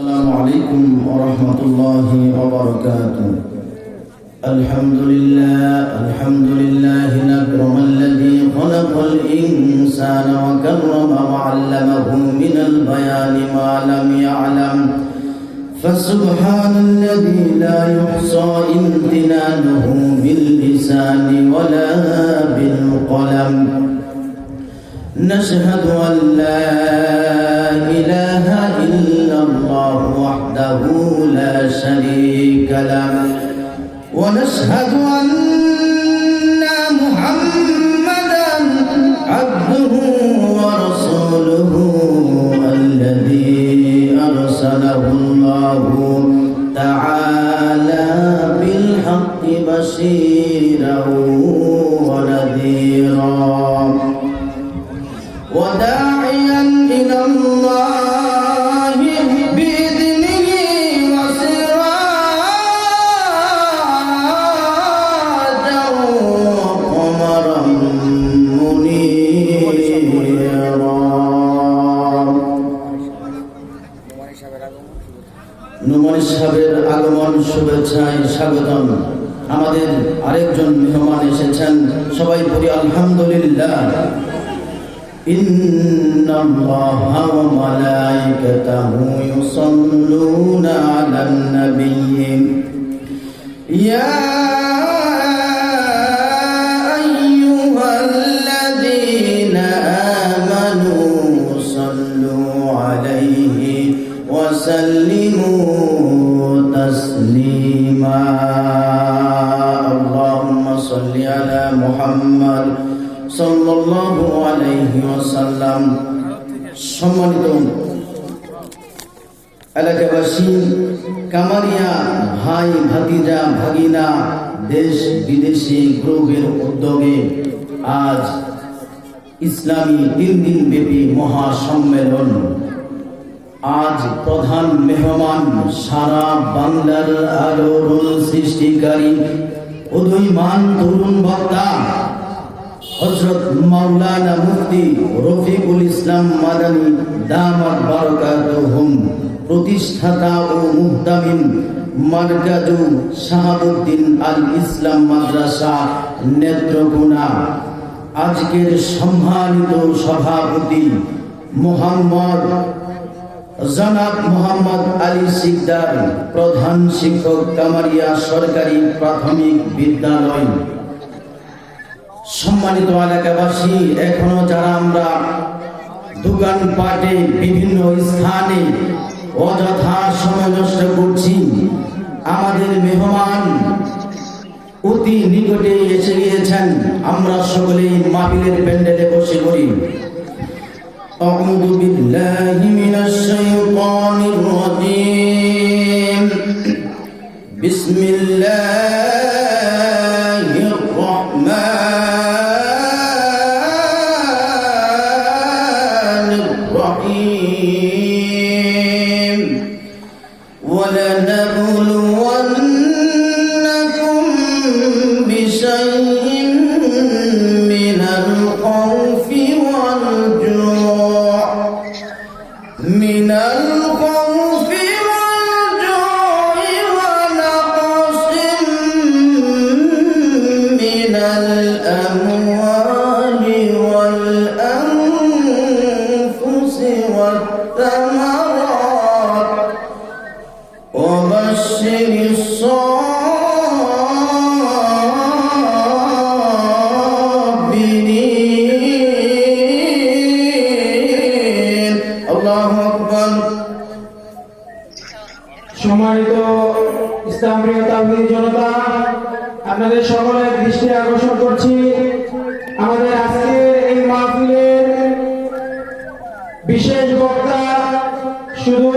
السلام عليكم ورحمة الله وبركاته. الحمد لله الحمد لله نكرم الذي خلق الإنسان وكرم وعلمه من البيان ما لم يعلم. فسبحان الذي لا يحصى امتنانه باللسان ولا بالقلم. نشهد أن لا إله إلا وحده لا شريك له. ونشهد أن নুমানি সাহেবের আগমন শুভেচ্ছায় স্বাগতম আমাদের আরেকজন মেহমান এসেছেন সবাই পড়ি আলহামদুলিল্লাহ إن الله وملائكته يصلون على النبي يا أيها الذين آمنوا صلوا عليه وسلموا تسليما اللهم صل على محمد সাল্লাল্লাহু আলাইহি ওয়াসাল্লাম সম্মানিত এলাকাবাসী কামারিয়া ভাই ভাতিজা ভাগিনা দেশ বিদেশি গ্রুপের উদ্যোগে আজ ইসলামী তিন দিন ব্যাপী মহাসম্মেলন আজ প্রধান মেহমান সারা বাংলার আলোড়ন সৃষ্টিকারী উদয়মান তরুণ বক্তা হজরত মাওলানা মুফতি রফিকুল ইসলাম মাদানী দামাত বারাকাতুহুম, প্রতিষ্ঠাতা ও মুহতামিম মার্কাজু শাহাবুদ্দিন আল ইসলাম মাদ্রাসা নেত্রকোনা। আজকের সম্মানিত সভাপতি মোহাম্মদ জনাব মোহাম্মদ আলী সিকদার প্রধান শিক্ষক কামারিয়া সরকারি প্রাথমিক বিদ্যালয়। সম্মানিত এলাকাবাসী, এখনও যারা আমরা দোকানপাটে বিভিন্ন স্থানে অযথা সময় নষ্ট করছি, আমাদের মেহমান অতি নিকটে এসে গিয়েছেন। আমরা সকলেই মাহফিলের প্যান্ডেলে বসে করি بسم الله আহ্বান সম্মানিত ইসলাম জনতা, আপনাদের সকলের দৃষ্টি আকর্ষণ করছি। আমাদের আজকে এই মাহফিলের বিশেষ বক্তা সুদূর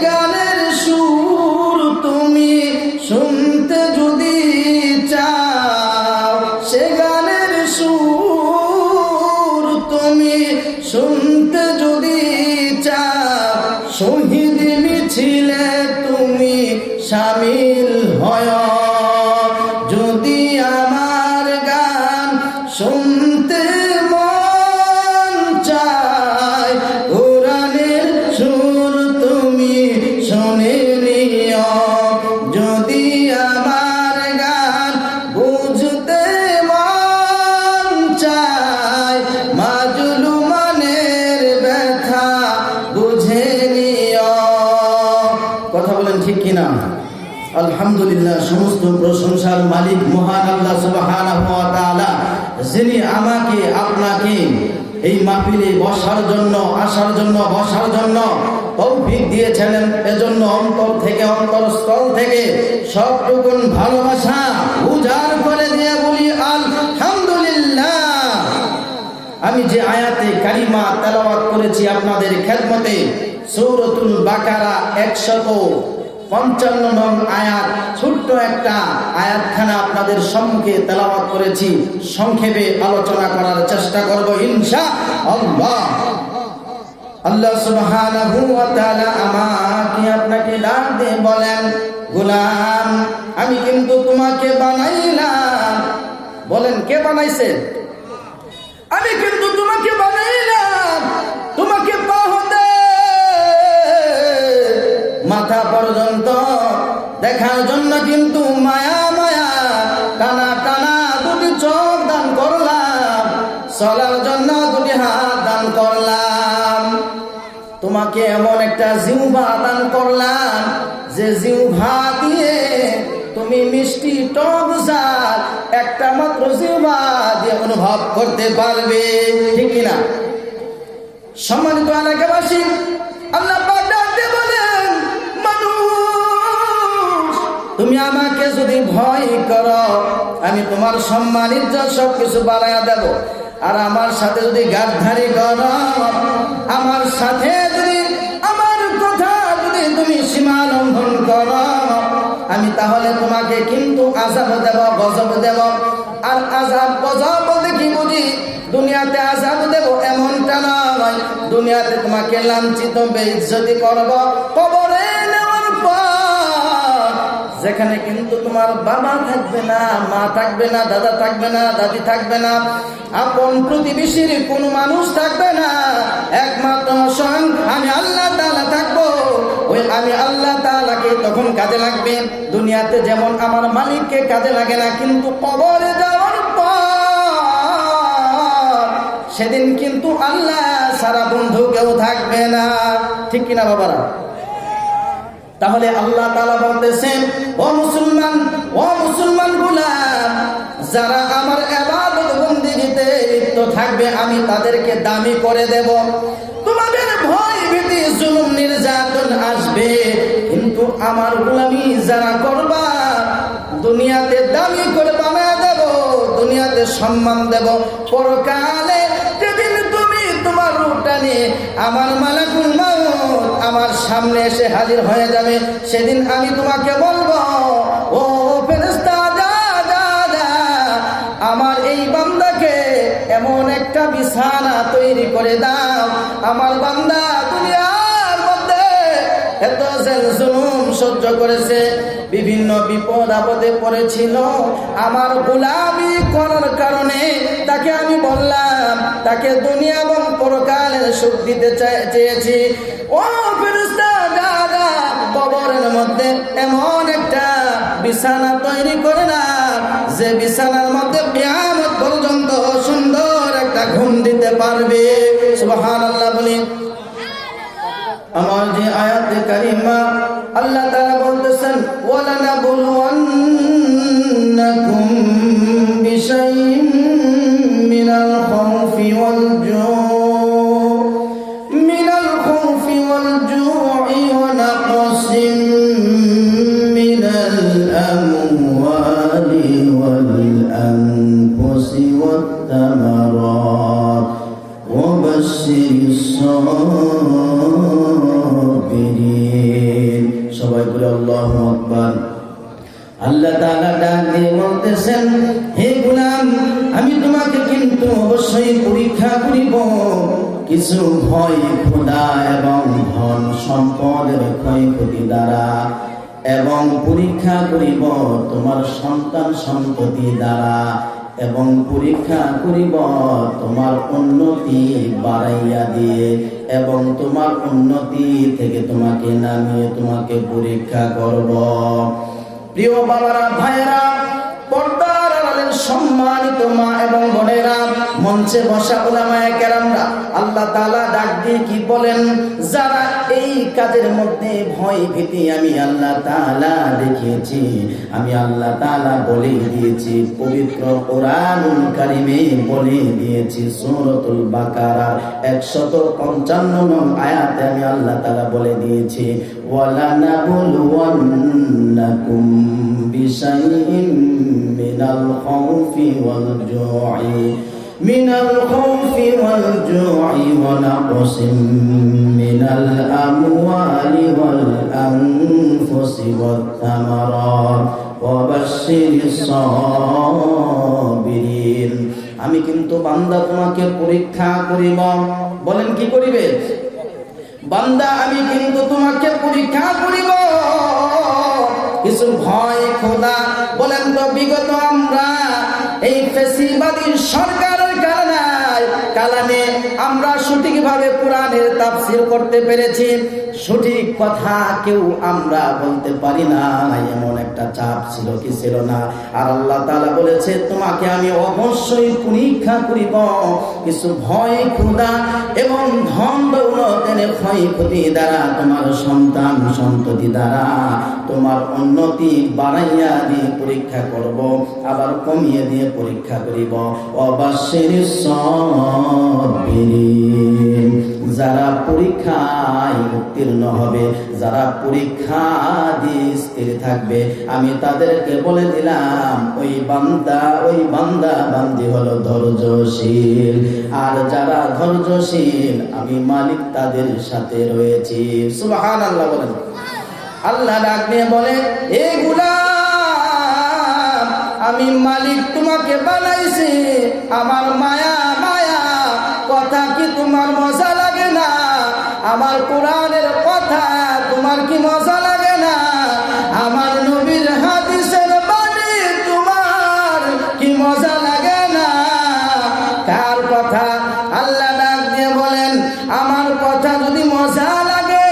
gonna আলহামদুলিল্লাহ, সমস্ত প্রশংসার মালিক মহান আল্লাহ যিনি আমাকে, আপনাকে এই মাহফিলে বসার জন্য, আসার জন্য, বসার জন্য তৌফিক দিয়েছিলেন। এজন্য অন্তর থেকে, অন্তরস্থল থেকে সবটুকুন ভালোবাসা উজাড় করে দিয়ে বলি, আলহামদুলিল্লাহ। আমি যে আয়াতে কারিমা তেলাওয়াত করেছি আপনাদের খেদমতে, সৌরতুল বাকারা একশত পঞ্চান্ন নং আয়াত, ছোট্ট একটা আয়াতখানা আপনাদের সম্মুখে তেলাওয়াত করেছি। সংক্ষেপে আলোচনা করার চেষ্টা করব, ইনশা আল্লাহ। আল্লাহ সুবহানাহু ওয়া তাআলা আমাকে আপনাকে ডাক দিয়ে বলেন, গোলাম, আমি কিন্তু তোমাকে বানাইলাম। বলেন, কে বানাইছে? আমি কিন্তু তোমাকে বানাইলাম। তোমাকে পা মাথা পর্যন্ত দেখার জন্য কিন্তু মায়া মায়া, টানা টানা দুটি চোখ দান করলাম। চলার জন্য দুটি হাত দান করলাম। তোমাকে এমন একটা জিহ্বা দান করলাম, যে জিহ্বা দিয়ে তুমি মিষ্টি টক ঝাল একটা মাত্র জিহ্বা দিয়ে অনুভব করতে পারবে। ঠিক না সম্মানিত এলাকাবাসী, আল্লাহ আমাকে যদি ভয় করো, আমি তোমার সম্মান, ইজ্জত সব কিছু বাড়াইয়া দেব। আর আমার সাথে যদি গাদ্ধারি করো, আমার সাথে যদি, আমার কথা যদি তুমি সীমা লঙ্ঘন করো, আমি তাহলে তোমাকে কিন্তু আজাব দেব, গজব দেব। আর আজাব গজব কি বুঝি, দুনিয়াতে আজাব দেব এমনটা নয়। দুনিয়াতে তোমাকে লাঞ্ছিত, বেইজ্জতি করব, কবরে যেখানে কিন্তু তোমার বাবা থাকবে না, মা থাকবে না, দাদা থাকবে না, দাদি থাকবে না, আপন প্রতিবেশীর কোন মানুষ থাকবে না। একমাত্র স্বয়ং আমি আল্লাহ তাআলা থাকব। ওই আমি আল্লাহ তালাকে তখন কাজে লাগবে। দুনিয়াতে যেমন আমার মালিককে কাজে লাগে না, কিন্তু কবরে যাওয়ার পর সেদিন কিন্তু আল্লাহ সারা বন্ধু কেউ থাকবে না। ঠিক কিনা বাবারা? তাহলে আল্লাহ তালা বলতেছেন, ও মুসলমান ও মুসলমান গুলাম, যারা আমার ইবাদত বন্দেগীতে লিপ্ত থাকবে, আমি তাদেরকে দামি করে দেব। তোমাদের ভয় ভীতি, জুলুম, নির্যাতন আসবে, কিন্তু আমার গোলামি যারা করবা, দুনিয়াতে দামি করে বানায় দেব, দুনিয়াতে সম্মান দেব। পরকালে যেদিন তুমি তোমার রূপটা নিয়ে আমার মালাকুল মাউত আমার সামনে এসে হাজির হয়ে যাবে। সেদিন আমি তোমাকে বলব, ও ফেরেশতা, যা যা যা, আমার এই বান্দাকে এমন একটা বিছানা তৈরি করে দাও। আমার বান্দা দুনিয়ার মধ্যে এত জেল, জুলুম সহ্য করেছে, বিভিন্ন বিপদ আপদে পড়েছিল। আমার গোলামি করার কারণে তাকে আমি বললাম, তাকে দুনিয়া এবং পরকালের সুখ দিতে চেয়েছি। ও মধ্যে এমন একটা বিছানা তৈরি করে না, যে বিছানার মধ্যে কিয়ামত পর্যন্ত সুন্দর একটা ঘুম দিতে পারবে। সুবহানাল্লাহ বলি। আমার যে আয়াত কারিমা আল্লাহ তাআলা বলতেছেন ওয়ালা নাবলুওয়ান্নাকুম বিশাইইন কিছু ভয় খোদা এবং ধন সম্পদের ক্ষয়ক্ষতি দ্বারা এবং পরীক্ষা করিব তোমার সন্তান সন্ততি দ্বারা এবং পরীক্ষা করিব তোমার উন্নতি বাড়াইয়া দিয়ে এবং তোমার উন্নতি থেকে তোমাকে নামিয়ে তোমাকে পরীক্ষা করব। প্রিয় বাবারা ভাইয়েরা আড়ালের সম্মানিত মা এবং বোনেরা, মঞ্চে বসা ওলামায়ে কেরামরা, আল্লাহ তাআলা ডাক দিয়ে কি বলেন? যারা এই কাজের মধ্যে ভয় ভীতি আমি আল্লাহ তাআলা দেখিয়েছি, আমি আল্লাহ তাআলা বলে দিয়েছি, পবিত্র কোরআনুল কারিমে বলে দিয়েছি, সূরাতুল বাকারার 155 নং আয়াতে আমি আল্লাহ তালা বলে দিয়েছি ওয়ালা নাবলুওয়ান্নাকুম বিশাইইন মিনাল খাউফি ওয়াল জু'i من الخوف والجوع ونقص من الأموال والأنفس والثمرات وبشر الصابرين আমি কিন্তু বান্দা তোমাকে পরীক্ষা করিব বলেন কি করিবে বান্দা আমি কিন্তু তোমাকে পরীক্ষা করিব কিছু ভয় খোদা। বলেন তো, বিগত আমরা এই ফেসিবাদী সরকারের কারণে কালামে আমরা সঠিকভাবে কোরআনের তাফসির করতে পেরেছি। সঠিক কথা কেউ আমরা বলতে পারি না। এমন একটা চাপ ছিল কি ছিল না। আর আল্লাহ তাআলা বলেছে, তোমাকে আমি অবশ্যই পরীক্ষা করিব। কিছু ভয় ক্ষুদা এবং ধন দৌলতের ক্ষয়ক্ষতি দ্বারা তোমার সন্তান সন্ততি দ্বারা তোমার উন্নতি বাড়াইয়া দিয়ে পরীক্ষা করব, আবার কমিয়ে দিয়ে পরীক্ষা করিব। অবশ্যের সাবিরিন যারা পরীক্ষায় উত্তীর্ণ উত্তীর্ণ হবে। যারা পরীক্ষা দিয়ে স্থির থাকবে। আমি তাদেরকে বলে দিলাম, ওই বান্দা ওই বান্দা, বান্দি হলো ধৈর্যশীল। আর যারা ধৈর্যশীল, আমি মালিক তাদের সাথে রয়েছি। সুবহান আল্লাহ বলেন। আল্লাহ ডাক দিয়ে বলে এ গুলাম, আমি মালিক তোমাকে বানাইছি। আমার মায়া মায়া, কথা কি তোমার না আমার কোরআনের কথা, তোমার কি মজা লাগে না? আমার নবীর হাদিসের বাণী, তোমার কি মজা লাগে না? কার কথা? আল্লাহ ডাক দিয়ে বলেন, আমার কথা যদি মজা লাগে,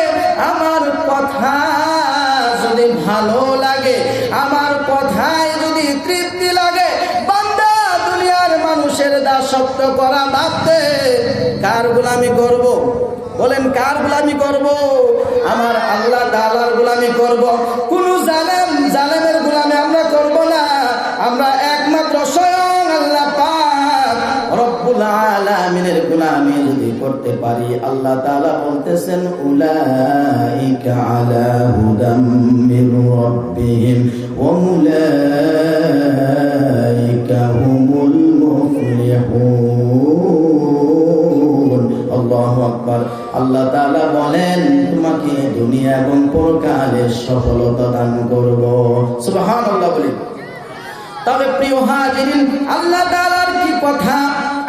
আমার কথা যদি ভালো লাগে, আমার কথায় যদি তৃপ্তি লাগে, বান্দা দুনিয়ার মানুষের দাসত্ব করা ভাবতে কার গোলামি করব? বলেন, কার গোলামি করব? আমার আল্লাহ তাআলার গোলামি করব। কোন জালেম, জালেমের গোলামি আমরা করব না। আমরা একমাত্র স্বয়ং আল্লাহ পাক। রব্বুল আলামিনের গোলামি যদি করতে পারি, আল্লাহ তাআলা বলতেছেন, উলাইকা আলা হুদাম মির রাব্বিহিম ওয়া উলাইকা হুমুল মুফলিহুন। আল্লাহু তাআলা বলেন, তোমাকে দুনিয়া এবং পরকালে সফলতা দান করব। সুবহানাল্লাহ বলি। তবে প্রিয় হাজিরিন, আল্লাহ তাআলার কি কথা?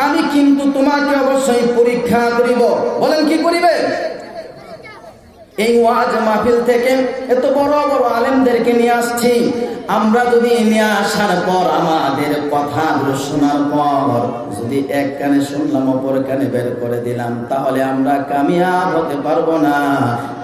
আমি কিন্তু তোমাকে অবশ্যই পরীক্ষা করিব। বলেন কি করিবে? এই ওয়াজ মাহফিল থেকে এত বড় বড় আলেমদেরকে নিয়ে আসছি। আমরা যদি নিয়ে আসার পর, আমাদের কথাগুলো শোনার পর, যদি এক কানে শুনলাম, অপর কানে বের করে দিলাম, তাহলে আমরা কামিয়াব হতে পারব না।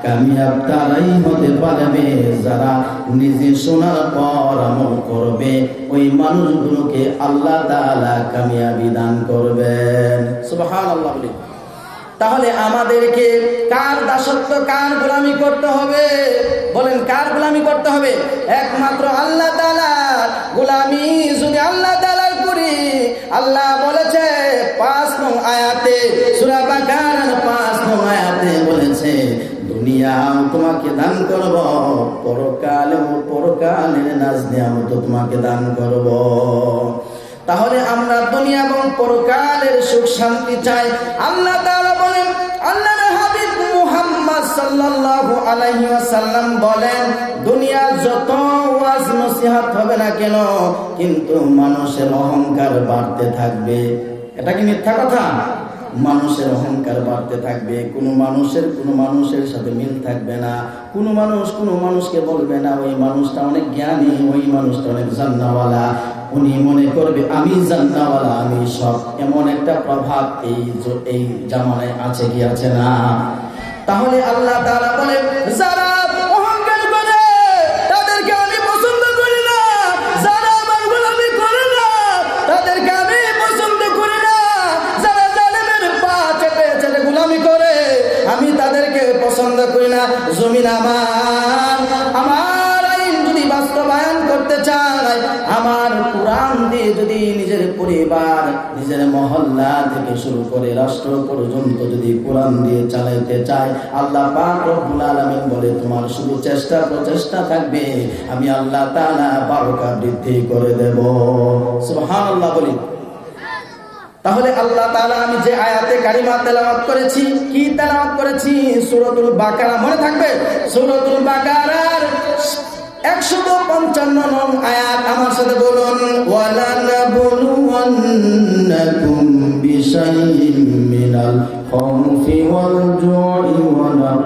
কামিয়াব তারাই হতে পারবে, যারা নিজে শোনার পর আমল করবে। ওই মানুষগুলোকে আল্লাহ তাআলা কামিয়াবি দান করবেন। সুবহানাল্লাহ বলি। তাহলে আমাদেরকে কার দাসত্ব, কার গোলামি করতে হবে? বলেন, কার গোলামি করতে হবে? একমাত্র আল্লাহ তালার গোলামি যদি আল্লাহ তালার করি, আল্লাহ বলেছে, পাঁচ নং আয়াতে, সুরা বাকার পাঁচ নং আয়াতে বলেছে তোমাকে দান করব পরকালে পরকালের নাজ নিয়ামত তোমাকে দান করব। তাহলে আমরা দুনিয়া এবং পরকালের সুখ শান্তি চাই। আল্লাহ তাআলা বলেন, আল্লাহর হাবিব মুহাম্মদ সাল্লাল্লাহু আলাইহি ওয়াসাল্লাম বলেন দুনিয়া যত ওয়াজ নসিহত হবে না কেন, কিন্তু মানুষের অহংকার বাড়তে থাকবে। এটা কি মিথ্যা কথা? মানুষের অহংকার বাড়তে থাকবে, কোনো মানুষের কোনো মানুষের সাথে মিল থাকবে না। কোনো মানুষ কোনো মানুষকে বলবে না, ওই মানুষটা অনেক জ্ঞানী, ওই মানুষটা অনেক জান্নাওয়ালা। উনি মনে করবে, আমি জান্নাওয়ালা, আমি সব এমন একটা প্রভাব এই এই জামানায় আছে কি আছে না? তাহলে আল্লাহ তাআলা বলে যারা জমিন আমার। আমার আইন যদি বাস্তবায়ন করতে চায়, আমার কোরআন দিয়ে যদি নিজের পরিবার, নিজের মহল্লা থেকে শুরু করে রাষ্ট্র পর্যন্ত যদি কোরআন দিয়ে চালাইতে চায়, আল্লাহ পাক রব্বুল বলে, তোমার শুধু চেষ্টা প্রচেষ্টা থাকবে, আমি আল্লাহ তাআলা বারকা বৃদ্ধি করে দেব। সুবহানাল্লাহ বলি। তাহলে আল্লাহ তাআলা, আমি যে আয়াতে কারিমা তেলাওয়াত করেছি, কি তেলাওয়াত করেছি? সূরাতুল বাকারা, মনে থাকবে? সূরাতুল বাকারার একশো পঞ্চান্ন নং আয়াত আমার সাথে বলুন, ওয়ালানাবলুওয়ান্নাকুম বিশাইইম মিনাল খাউফি ওয়াল ওয়া